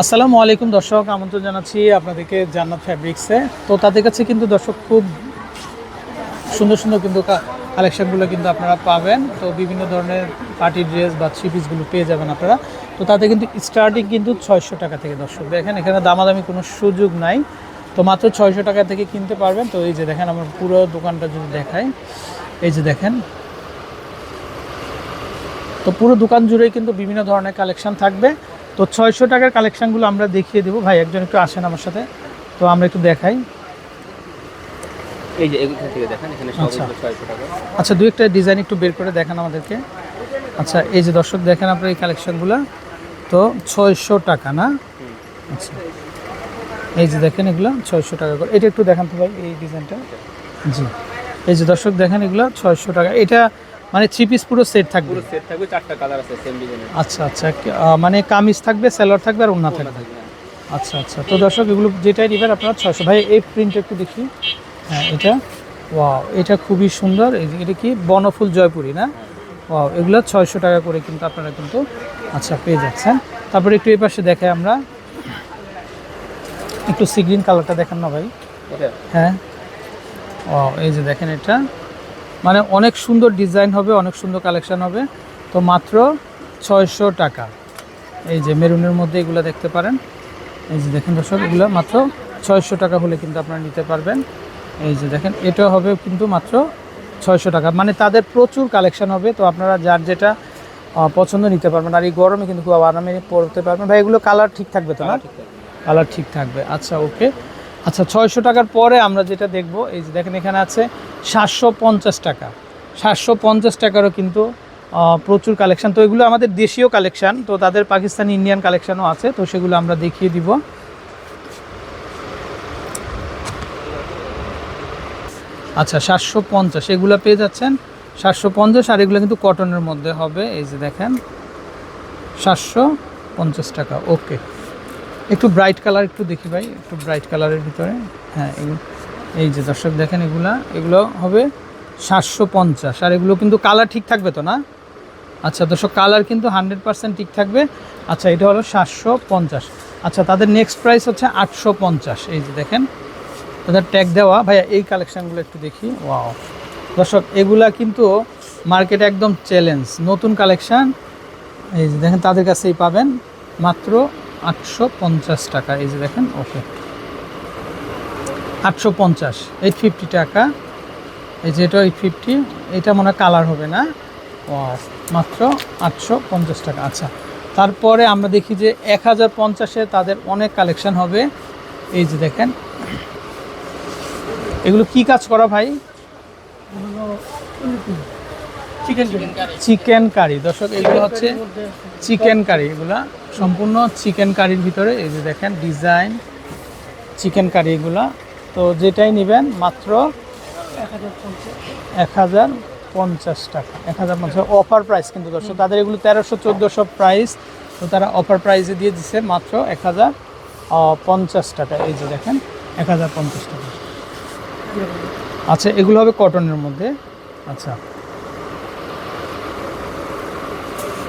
আসসালামু আলাইকুম দর্শক, আমন্ত্রণ জানাচ্ছি আপনাদেরকে জান্নাত ফ্যাব্রিক্সে তো তাদের কাছে কিন্তু দর্শক খুব সুন্দর সুন্দর কিন্তু কালেকশনগুলো কিন্তু আপনারা পাবেন। তো বিভিন্ন ধরনের পার্টি ড্রেস বা থ্রি পিসগুলো পেয়ে যাবেন আপনারা। তো তাতে কিন্তু স্টার্টিং কিন্তু ছয়শো টাকা থেকে দর্শক। দেখেন, এখানে দামাদামি কোনো সুযোগ নাই। তো মাত্র ছয়শো টাকা থেকে কিনতে পারবেন। তো এই যে দেখেন, আমার পুরো দোকানটা যদি দেখাই। এই যে দেখেন। তো পুরো দোকান জুড়েই কিন্তু বিভিন্ন ধরনের কালেকশন থাকবে। তো ছয়শো টাকার কালেকশনগুলো আমরা দেখিয়ে দেবো। ভাই একজন একটু আসেন আমার সাথে। তো আমরা একটু দেখাই। এই যে এখান থেকে দেখেন এখানে আচ্ছা। টাকা। আচ্ছা দু একটা ডিজাইন একটু বের করে দেখান আমাদেরকে। আচ্ছা এই যে দর্শক দেখেন আপনার এই কালেকশনগুলো। তো ছয়শো টাকা না? আচ্ছা। এই যে দেখেন এগুলো ছয়শো টাকা করে। এটা একটু দেখান তো ভাই এই ডিজাইনটা। জি। এই যে দর্শক দেখেন এগুলো ছয়শো টাকা। এটা মানে থ্রি পিস পুরো সেট থাকবে? পুরো সেট থাকবে চারটা কালার আছে সেম ডিজাইনের আচ্ছা আচ্ছা মানে কামিজ থাকবে সেলোয়ার থাকবে আর ওন্না থাকবে। আচ্ছা আচ্ছা তো দর্শক এগুলো যেটাই নেবেন আপনারা ছয়শো। ভাই এই প্রিন্ট একটু দেখি। হ্যাঁ এটা ওয়াও এটা খুবই সুন্দর। এটা কি? বনফুল জয়পুরি না? ওয়াও এগুলো ছয়শো টাকা করে কিন্তু আপনারা কিন্তু আচ্ছা পেয়ে যাচ্ছেন। তারপরে একটু এই পাশে দেখাই আমরা। একটু সিগ্রিন কালারটা দেখেন না ভাই। হ্যাঁ। ও এই যে দেখেন এটা। মানে অনেক সুন্দর ডিজাইন হবে অনেক সুন্দর কালেকশান হবে। তো মাত্র ছয়শো টাকা। এই যে মেরুনের মধ্যে এগুলো দেখতে পারেন। এই যে দেখেন দর্শক এগুলো মাত্র ছয়শো টাকা হলে কিন্তু আপনারা নিতে পারবেন। এই যে দেখেন এটা হবে কিন্তু মাত্র ছয়শো টাকা। মানে তাদের প্রচুর কালেকশান হবে তো আপনারা যার যেটা পছন্দ নিতে পারবেন। আর এই গরমে কিন্তু খুব আরামে পরতে পারবেন। ভাই এগুলো কালার ঠিক থাকবে তো না? কালার ঠিক থাকবে। আচ্ছা ওকে আচ্ছা ছয়শো টাকার পরে আমরা যেটা দেখব, এই যে দেখেন এখানে আছে সাতশো পঞ্চাশ টাকা। সাতশো পঞ্চাশ টাকারও কিন্তু প্রচুর কালেকশান। তো এগুলো আমাদের দেশীয় কালেকশান, তো তাদের পাকিস্তানি ইন্ডিয়ান কালেকশনও আছে, তো সেগুলো আমরা দেখিয়ে দিব। আচ্ছা সাতশো পঞ্চাশ, এগুলো পেয়ে যাচ্ছেন সাতশো পঞ্চাশ, আর এগুলো কিন্তু কটনের মধ্যে হবে, এই যে দেখেন। সাতশো পঞ্চাশ টাকা, ওকে। একটু ব্রাইট কালার একটু দেখি ভাই, একটু ব্রাইট কালারের ভিতরে। হ্যাঁ এই যে দর্শক দেখেন এগুলা, এগুলো হবে সাতশো পঞ্চাশ। আর এগুলো কিন্তু কালার ঠিক থাকবে তো না? আচ্ছা দর্শক কালার কিন্তু হান্ড্রেড পার্সেন্ট ঠিক থাকবে। আচ্ছা এটা হলো সাতশো পঞ্চাশ। আচ্ছা তাদের নেক্সট প্রাইস হচ্ছে আটশো পঞ্চাশ। এই যে দেখেন, তাদের ট্যাগ দেওয়া। ভাইয়া, এই কালেকশানগুলো একটু দেখি। ওয়াও দর্শক, এগুলা কিন্তু মার্কেটে একদম চ্যালেঞ্জ নতুন কালেকশান এই যে দেখেন, তাদের কাছেই পাবেন মাত্র আটশো পঞ্চাশ টাকা। এই যে দেখেন, ওকে। আটশো পঞ্চাশ এইট ফিফটি টাকা। এই যে এটা এইট ফিফটি এটা মনে কালার হবে না? ও মাত্র আটশো পঞ্চাশ টাকা। আচ্ছা তারপরে আমরা দেখি যে এক হাজার পঞ্চাশে তাদের অনেক কালেকশন হবে। এই যে দেখেন, এগুলো কি কাজ করা ভাই? চিকেন চিকেন কারি দর্শক এগুলো হচ্ছে চিকেন কারি এগুলা সম্পূর্ণ চিকেন কারির ভিতরে এই যে দেখেন ডিজাইন চিকেন কারি এগুলা। তো যেটাই নেবেন মাত্র এক হাজার পঞ্চাশ টাকা। এক হাজার পঞ্চাশ অফার প্রাইস কিন্তু দর্শক তাদের এগুলো তেরোশো চোদ্দোশো প্রাইস তো তারা অফার প্রাইসে দিয়ে দিচ্ছে মাত্র এক হাজার পঞ্চাশ টাকা। এই যে দেখেন এক হাজার পঞ্চাশ টাকা। আচ্ছা এগুলো হবে কটনের মধ্যে। আচ্ছা।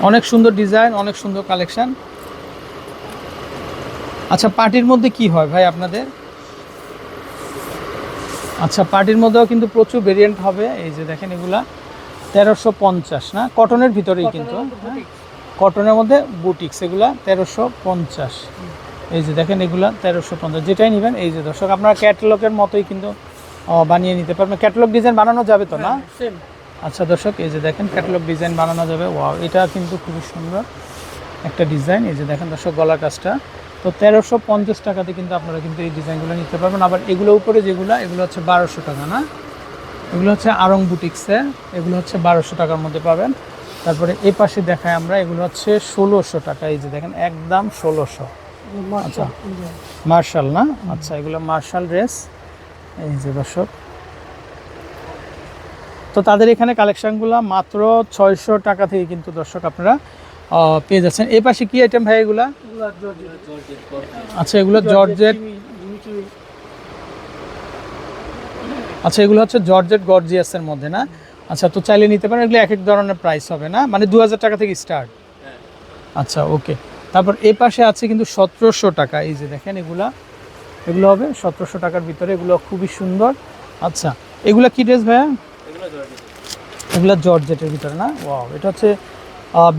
অনেক সুন্দর ডিজাইন অনেক সুন্দর কালেকশন। আচ্ছা পার্টির মধ্যে কি হয় ভাই আপনাদের? আচ্ছা পার্টির মধ্যেও কিন্তু প্রচুর ভেরিয়েন্ট হবে। এই যে দেখেন এগুলা। তেরোশো পঞ্চাশ না? কটনের ভিতরেই কিন্তু হ্যাঁ? কটনের মধ্যে বুটিক্স এগুলা তেরোশো পঞ্চাশ। এই যে দেখেন এগুলা তেরোশো পঞ্চাশ। যেটাই নেবেন এই যে দর্শক আপনারা ক্যাটালগের মতোই কিন্তু বানিয়ে নিতে পারবেন। ক্যাটালগ ডিজাইন বানানো যাবে তো না? আচ্ছা দর্শক এই যে দেখেন ক্যাটালগ ডিজাইন বানানো যাবে। ওয়াও এটা কিন্তু খুবই সুন্দর একটা ডিজাইন এই যে দেখেন দর্শক গলার কাজটা। তো তেরোশো পঞ্চাশ টাকাতে কিন্তু আপনারা কিন্তু এই ডিজাইনগুলো নিতে পারবেন। আবার এগুলো উপরে যেগুলো এগুলো হচ্ছে বারোশো টাকা না? এগুলো হচ্ছে আরং বুটিক্সে এগুলো হচ্ছে বারোশো টাকার মধ্যে পাবেন। তারপরে এই পাশে দেখায় আমরা এগুলো হচ্ছে ষোলোশো টাকা। এই যে দেখেন একদম ষোলোশো। আচ্ছা। মার্শাল না? আচ্ছা এগুলো মার্শাল ড্রেস এই যে দর্শক তো তাদের এখানে কালেকশানগুলো মাত্র ছয়শো টাকা থেকে কিন্তু দর্শক আপনারা পেয়ে যাচ্ছেন। এই পাশে কি আইটেম ভাই এগুলা? আচ্ছা এগুলো জর্জেট আচ্ছা এগুলো হচ্ছে জর্জেট গর্জিয়াসের মধ্যে না? আচ্ছা তো চাইলে নিতে পারেন। এগুলো এক এক ধরনের প্রাইস হবে না? মানে দু হাজার টাকা থেকে স্টার্ট আচ্ছা ওকে তারপর এই পাশে আছে কিন্তু সতেরোশো টাকা। এই যে দেখেন এগুলা। এগুলো হবে সতেরোশো টাকার ভিতরে। এগুলো খুবই সুন্দর। আচ্ছা এগুলা কি ড্রেস ভাইয়া? এগুলো জর্জেটের ভিতরে, না? ওয়াও এটা হচ্ছে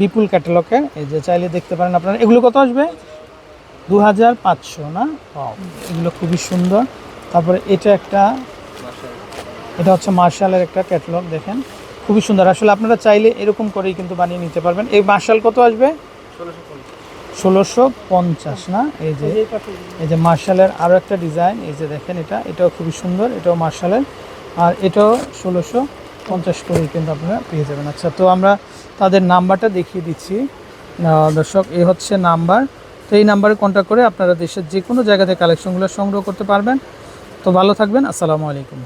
বিপুল ক্যাটালগের এই যে চাইলে দেখতে পারেন আপনারা। এগুলো কত আসবে? দু হাজার পাঁচশো, না? এগুলো খুবই সুন্দর। তারপরে এটা একটা, এটা হচ্ছে মার্শালের একটা ক্যাটালগ, দেখেন। খুবই সুন্দর। আসলে আপনারা চাইলে এরকম করেই কিন্তু বানিয়ে নিতে পারবেন। এই মার্শাল কত আসবে? ষোলোশো পঞ্চাশ, না? এই যে এই যে মার্শালের আরও একটা ডিজাইন। এই যে দেখেন এটা, এটাও খুবই সুন্দর, এটাও মার্শালের। আর এটাও ষোলোশো পঞ্চাশ করে কিন্তু আপনারা পেয়ে যাবেন। আচ্ছা তো আমরা তাদের নাম্বারটা দেখিয়ে দিচ্ছি। দর্শক, এ হচ্ছে নাম্বার। তো এই নাম্বারে কন্ট্যাক্ট করে আপনারা দেশের যে কোনো জায়গাতে কালেকশনগুলো সংগ্রহ করতে পারবেন। তো ভালো থাকবেন। আসসালামু আলাইকুম।